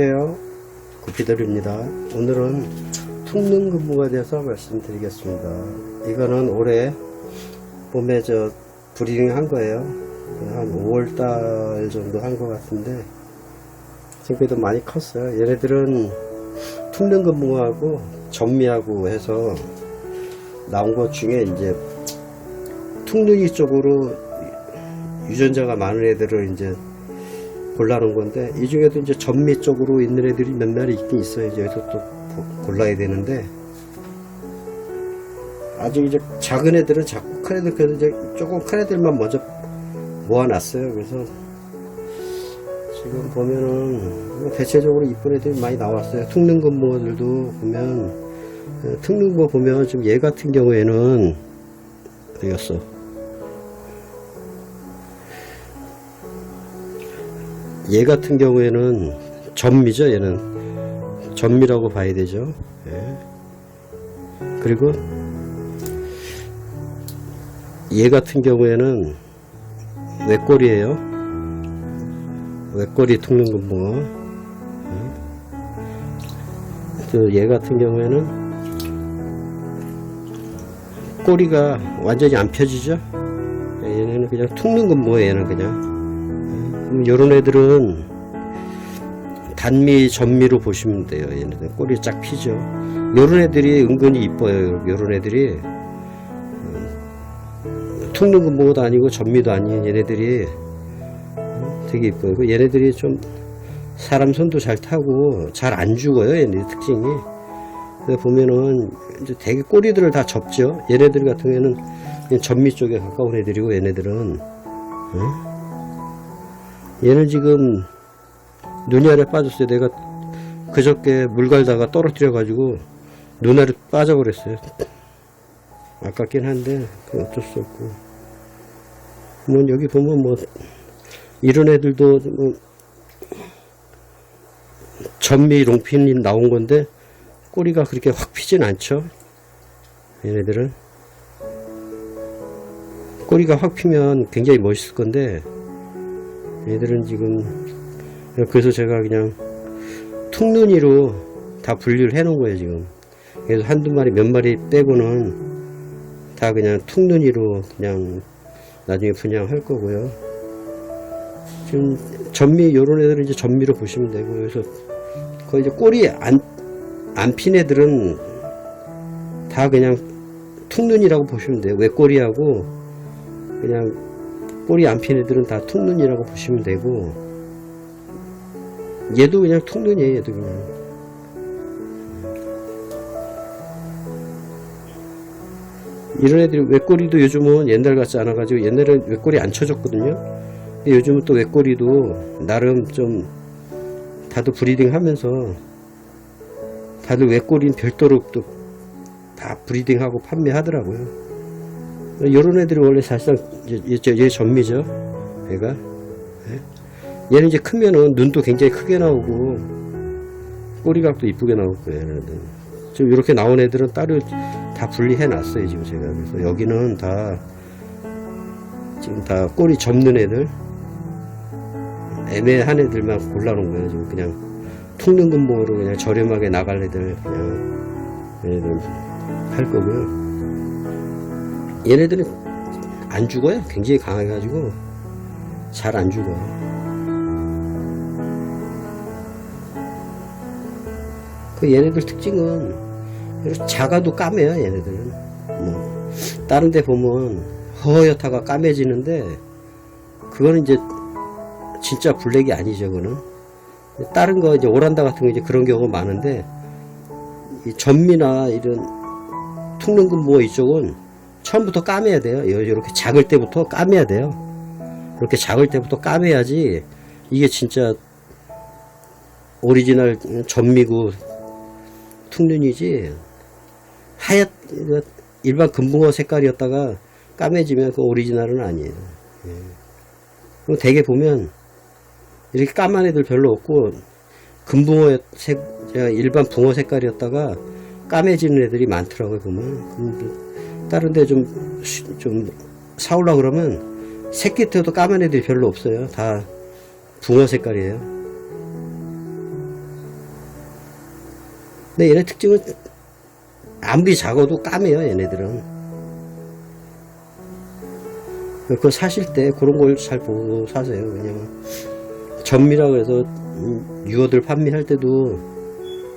안녕하세요. 구피들입니다. 오늘은 퉁는 근무에 대해서 말씀드리겠습니다. 이거는 올해 봄에 저 브리딩 한 거예요. 한 5월달 정도 한 것 같은데 지금 그래도 많이 컸어요. 얘네들은 퉁는 근무하고 전미하고 해서 나온 것 중에 이제 퉁능이 쪽으로 유전자가 많은 애들을 이제 골라놓은 건데 이 중에도 이제 전미 쪽으로 있는 애들이 몇 마리 있긴 있어요. 이제 여기서 또 보- 골라야 되는데 아직 이제 작은 애들은 자꾸 큰 애들 그래도 이제 조금 큰 애들만 먼저 모아놨어요. 그래서 지금 보면은 뭐 대체적으로 이쁜 애들이 많이 나왔어요. 건모들도 보면 어, 퉁는 거 보면 지금 얘 같은 경우에는 어디 갔어? 얘 같은 경우에는 전미죠 얘는. 전미라고 봐야 되죠. 예. 그리고 얘 같은 경우에는 외꼬리예요. 외꼬리 퉁는 건뭐 얘 같은 경우에는 꼬리가 완전히 안 펴지죠? 예, 얘네는 그냥 퉁는 건뭐예요 얘는 그냥 음, 요런 애들은 단미, 전미로 보시면 돼요. 얘네들 꼬리 쫙 피죠. 요런 애들이 은근히 이뻐요. 요런 애들이 음, 퉁는 근모도 아니고 전미도 아니에요. 얘네들이 음, 되게 이뻐요. 그 얘네들이 좀 사람 손도 잘 타고 잘 안 죽어요. 얘네 특징이. 보면은 이제 되게 꼬리들을 다 접죠. 얘네들 같은 경우에는 전미 쪽에 가까운 애들이고 얘네들은 응? 얘는 지금 눈이 아래 빠졌어요. 내가 그저께 물 갈다가 떨어뜨려 가지고 눈 아래 빠져버렸어요. 아깝긴 한데 그 어쩔 수 없고. 뭐 여기 보면 뭐 이런 애들도 뭐 전미 롱핀이 나온 건데 꼬리가 그렇게 확 피진 않죠. 얘네들은 꼬리가 확 피면 굉장히 멋있을 건데 얘들은 지금 그래서 제가 그냥 퉁눈이로 다 분리를 해 놓은 거예요 지금. 그래서 한두 마리 몇 마리 빼고는 다 그냥 퉁눈이로 그냥 나중에 분양할 거고요. 지금 전미 요런 애들은 이제 전미로 보시면 되고 그래서 거의 이제 꼬리 안 안 핀 애들은 다 그냥 퉁눈이라고 보시면 돼요. 외꼬리하고 그냥 꼬리 안 핀 애들은 다 퉁눈이라고 보시면 되고 얘도 그냥 퉁눈이에요 얘도 그냥. 이런 애들이 외꼬리도 요즘은 옛날 같지 않아 가지고 옛날엔 외꼬리 안 쳐졌거든요. 근데 요즘은 또 외꼬리도 나름 좀 다들 브리딩 하면서 다들 외꼬리는 별도로 또 다 브리딩하고 판매하더라고요 요런 애들이 원래 사실상 얘 전미죠. 얘가. 예? 얘는 이제 크면은 눈도 굉장히 크게 나오고 꼬리각도 이쁘게 나올 거예요 얘네들. 지금 이렇게 나온 애들은 따로 다 분리해 놨어요 지금 제가. 그래서 여기는 다 지금 다 꼬리 접는 애들 애매한 애들만 골라놓은 거예요 지금. 그냥 퉁는 근봉으로 그냥 저렴하게 나갈 애들 그냥 얘네들 할 거고요 얘네들은 안 죽어요. 굉장히 강해가지고 잘 안 죽어요. 그 얘네들 특징은 작아도 까매요. 얘네들은 뭐 다른 데 보면 허옇다가 까매지는데 그거는 이제 진짜 블랙이 아니죠. 그거는 다른 거 이제 오란다 같은 거 이제 그런 경우가 많은데 이 전미나 이런 퉁는근무 이쪽은 처음부터 까매야 돼요. 이렇게 작을 때부터 까매야 돼요. 이렇게 작을 때부터 까매야지 이게 진짜 오리지널 전미고 퉁눈이지 하얗 일반 금붕어 색깔이었다가 까매지면 그 오리지널은 아니에요. 예. 그리고 대개 보면 이렇게 까만 애들 별로 없고 금붕어 색 일반 붕어 색깔이었다가 까매지는 애들이 많더라고요 보면 다른 데좀 좀 사올라 그러면 새끼 때도 까만 애들이 별로 없어요 다 붕어 색깔이에요 근데 얘네 특징은 아무리 작아도 까매요, 얘네들은. 그거 사실 때 그런 걸 잘 보고 사세요. 왜냐면 전미라고 해서 음, 유어들 판매할 때도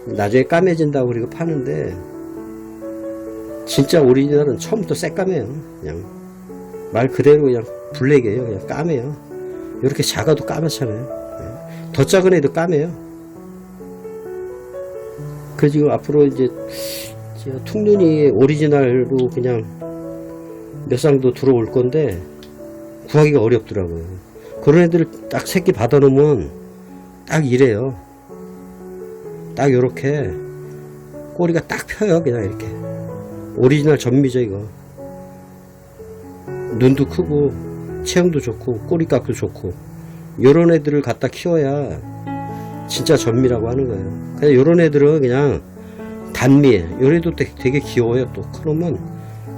나중에 까매진다고 그리고 파는데 진짜 오리지널은 처음부터 새까매요. 그냥 말 그대로 그냥 블랙이에요. 그냥 까매요. 이렇게 작아도 까맣잖아요. 예. 더 작은 애도 까매요. 그래서 지금 앞으로 이제 퉁눈이 오리지널로 그냥 몇 쌍도 들어올 건데 구하기가 어렵더라고요. 그런 애들 딱 새끼 받아놓으면 딱 이래요. 딱 요렇게 꼬리가 딱 펴요. 그냥 이렇게. 오리지널 전미죠, 이거. 눈도 크고, 체형도 좋고, 꼬리값도 좋고. 요런 애들을 갖다 키워야 진짜 전미라고 하는 거예요. 그냥 요런 애들은 그냥 단미. 요런 애도 되게, 되게 귀여워요. 또 크면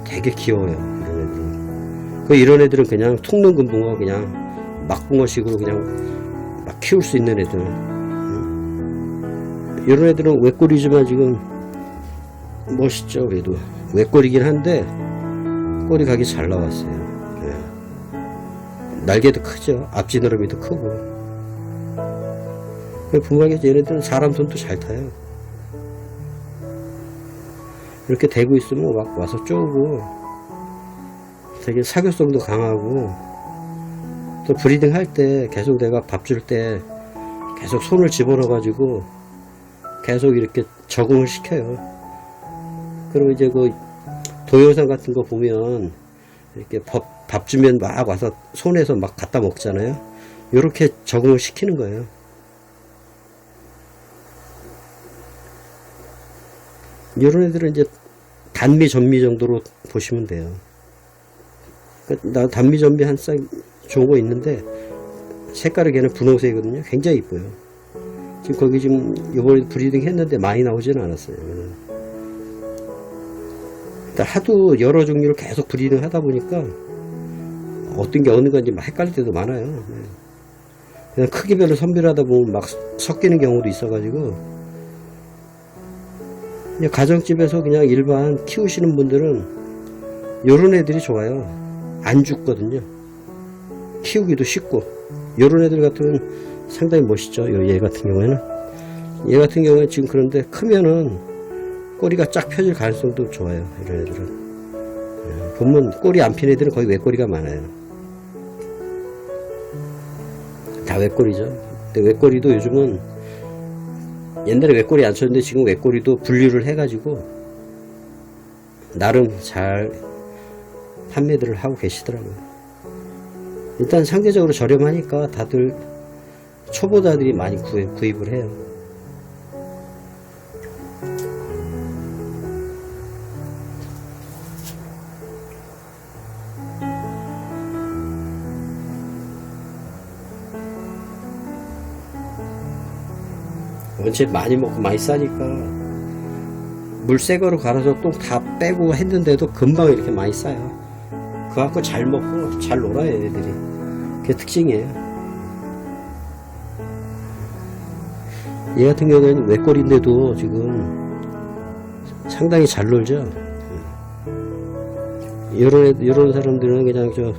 되게 귀여워요. 이런 애들은. 그 이런 애들은 그냥 퉁는 금 붕어 그냥 막붕어식으로 그냥 막 키울 수 있는 애들. 음. 이런 애들은 외꼬리지만 지금 멋있죠 그래도 외꼬리긴 한데 꼬리 각이 잘 나왔어요. 예. 날개도 크죠. 앞지느러미도 크고. 분명히 얘네들은 사람 손도 잘 타요. 이렇게 대고 있으면 막 와서 쪼고 되게 사교성도 강하고 또 브리딩 할 때 계속 내가 밥 줄 때 계속 손을 집어넣어 가지고 계속 이렇게 적응을 시켜요. 그리고 이제 그 동영상 같은 거 보면 이렇게 밥, 밥 주면 막 와서 손에서 막 갖다 먹잖아요. 이렇게 적응을 시키는 거예요. 이런 애들은 이제 단미 전미 정도로 보시면 돼요. 그나 단미 전미 한 쌍 좋은 거 있는데 색깔이 걔는 분홍색이거든요. 굉장히 이뻐요. 지금 거기 지금 이번에 브리딩 했는데 많이 나오지는 않았어요. 하도 여러 종류를 계속 브리딩 하다 보니까 어떤 게 어느 건지 막 헷갈릴 때도 많아요. 네. 그냥 크기별로 선별하다 보면 막 섞이는 경우도 있어가지고 그냥 가정집에서 그냥 일반 키우시는 분들은 요런 애들이 좋아요. 안 죽거든요. 키우기도 쉽고 요런 애들 같으면 상당히 멋있죠. 요 얘 같은 경우에는 얘 같은 경우에 지금 그런데 크면은 꼬리가 쫙 펴질 가능성도 좋아요. 이런 애들은 예, 보면 꼬리 안 핀 애들은 거의 외꼬리가 많아요. 다 외꼬리죠. 근데 외꼬리도 요즘은 옛날에 외꼬리 안 쳤는데 지금 외꼬리도 분류를 해가지고 나름 잘 판매들을 하고 계시더라고요. 일단 상대적으로 저렴하니까 다들 초보자들이 많이 구입, 구입을 해요. 원체 많이 먹고 많이 싸니까 물새 거로 갈아서 똥다 빼고 했는데도 금방 이렇게 많이 싸요. 그거 갖고 잘 먹고 잘 놀아요, 애들이. 그게 특징이에요. 얘 같은 경우에는 외골인데도 지금 상당히 잘 놀죠. 이런, 애- 이런 사람들은 그냥 저,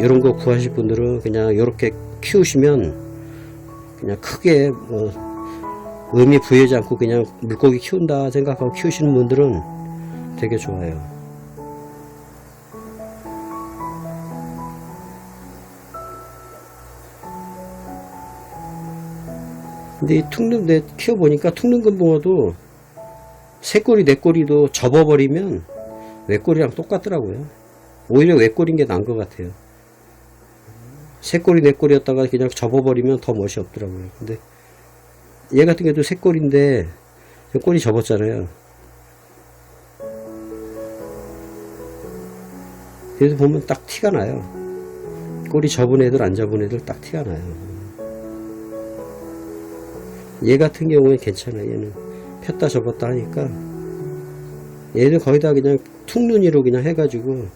이런 거 구하실 분들은 그냥 이렇게 키우시면 그냥 크게 뭐 의미 부여하지 않고 그냥 물고기 키운다 생각하고 키우시는 분들은 되게 좋아요. 근데 이 퉁는 내 키워보니까 퉁는금붕어도 세 꼬리 네 꼬리도 접어버리면 외꼬리랑 똑같더라고요. 오히려 외꼬리인 게 나은 것 같아요. 세 꼬리 네 꼬리였다가 그냥 접어버리면 더 멋이 없더라고요. 근데 얘 같은 경우도 세 꼬리인데 이 꼬리 접었잖아요. 그래서 보면 딱 티가 나요. 꼬리 접은 애들 안 접은 애들 딱 티가 나요. 얘 같은 경우는 괜찮아요. 얘는 폈다 접었다 하니까 얘는 거의 다 그냥 퉁눈이로 그냥 해가지고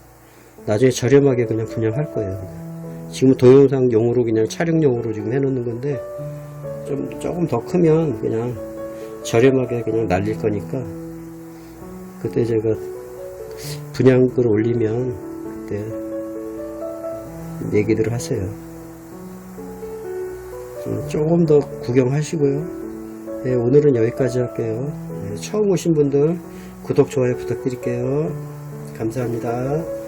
나중에 저렴하게 그냥 분양할 거예요. 지금 동영상 용으로 그냥 촬영용으로 지금 해놓는 건데 좀 조금 더 크면 그냥 저렴하게 그냥 날릴 거니까 그때 제가 분양글 올리면 그때 얘기들 하세요. 음, 조금 더 구경하시고요. 네, 오늘은 여기까지 할게요. 네, 처음 오신 분들 구독, 좋아요 부탁드릴게요. 감사합니다.